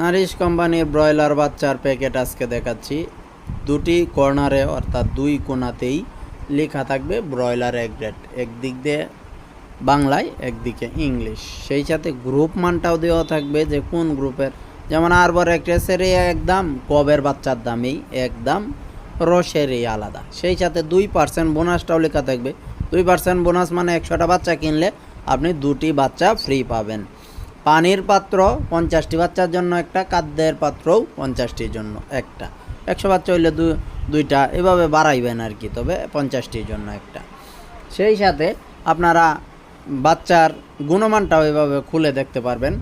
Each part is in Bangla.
নারিশ কোম্পানির ব্রয়লার বাচ্চার প্যাকেট আজকে দেখাচ্ছি। দুটি কর্নারে অর্থাৎ দুই কোণাতেই লেখা থাকবে ব্রয়লার এক গ্রেড একদিক দিয়ে বাংলায়, একদিকে ইংলিশ। সেই সাথে গ্রুপ মানটাও দেওয়া থাকবে যে কোন গ্রুপের। যেমন আরবর এক্ট্রেসের এক দাম কবের বাচ্চার দামেই এক দাম রসের এই আলাদা। সেই সাথে দুই পার্সেন্ট বোনাসটাও লেখা থাকবে। দুই পার্সেন্ট বোনাস মানে একশোটা বাচ্চা কিনলে আপনি দুটি বাচ্চা ফ্রি পাবেন। পানির পাত্র পঞ্চাশটি বাচ্চার জন্য একটা, খাদ্যের পাত্রও পঞ্চাশটির জন্য একটা। একশো বাচ্চা হইলে দু, দুইটা, এভাবে বাড়াইবেন আর কি, তবে পঞ্চাশটির জন্য একটা। সেই সাথে আপনারা বাচ্চার গুণমানটাও এভাবে খুলে দেখতে পারবেন।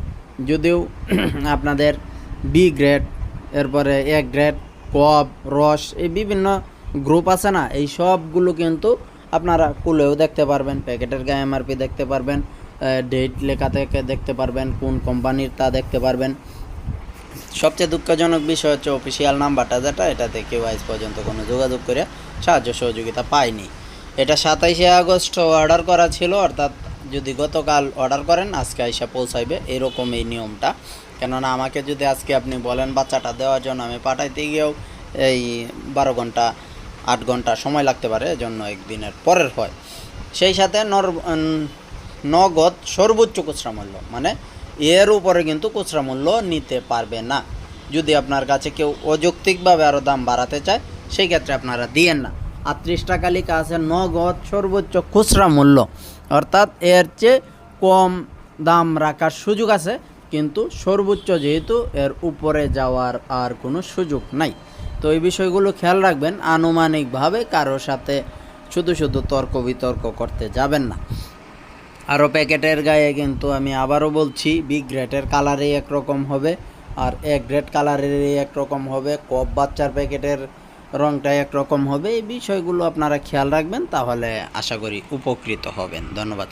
যদিও আপনাদের বি গ্রেড এরপরে এ গ্রেড কব রস, এই বিভিন্ন গ্রুপ আছে না, এই সবগুলো কিন্তু আপনারা খুলেও দেখতে পারবেন, প্যাকেটের গায়ে এমআরপি দেখতে পারবেন। ডেট লেখা থেকে দেখতে পারবেন, কোন কোম্পানির তা দেখতে পারবেন। সবচেয়ে দুঃখজনক বিষয় হচ্ছে অফিসিয়াল নাম্বারটা যেটা, এটাতে কেউ আজ পর্যন্ত কোনো যোগাযোগ করে সাহায্য সহযোগিতা পায়নি। এটা সাতাইশে আগস্ট অর্ডার করা ছিল, অর্থাৎ যদি গতকাল অর্ডার করেন, আজকে আইসা পৌঁছাইবে এরকম এই নিয়মটা। কেননা আমাকে যদি আজকে আপনি বলেন, বাচ্চাটা দেওয়ার জন্য আমি পাঠাইতে গিয়েও এই বারো ঘণ্টা, আট ঘণ্টা সময় লাগতে পারে, এজন্য একদিনের পরের হয়। সেই সাথে নর নগদ সর্বোচ্চ খুচরা মূল্য। মানে এর উপরে কিন্তু খুচরা মূল্য নিতে পারবে না। যদি আপনার কাছে কেউ অযৌক্তিকভাবে আরও দাম বাড়াতে চায়, সেই ক্ষেত্রে আপনারা দিয়েন না। আটত্রিশ টাকা লেখা আছে, নগদ সর্বোচ্চ খুচরা মূল্য। অর্থাৎ এর চেয়ে কম দাম রাখার সুযোগ আছে, কিন্তু সর্বোচ্চ যেহেতু এর উপরে যাওয়ার আর কোনো সুযোগ নাই। তো এই বিষয়গুলো খেয়াল রাখবেন, আনুমানিকভাবে কারোর সাথে শুধু শুধু তর্ক বিতর্ক করতে যাবেন না। আরও প্যাকেটের গায়ে কিন্তু আমি আবারও বলছি বি গ্রেটের কালারই একরকম হবে আর এ গ্রেড কালারেরই একরকম হবে। কপ বাচ্চার প্যাকেটের রংটা একরকম হবে। এই বিষয়গুলো আপনারা খেয়াল রাখবেন, তাহলে আশা করি উপকৃত হবেন। ধন্যবাদ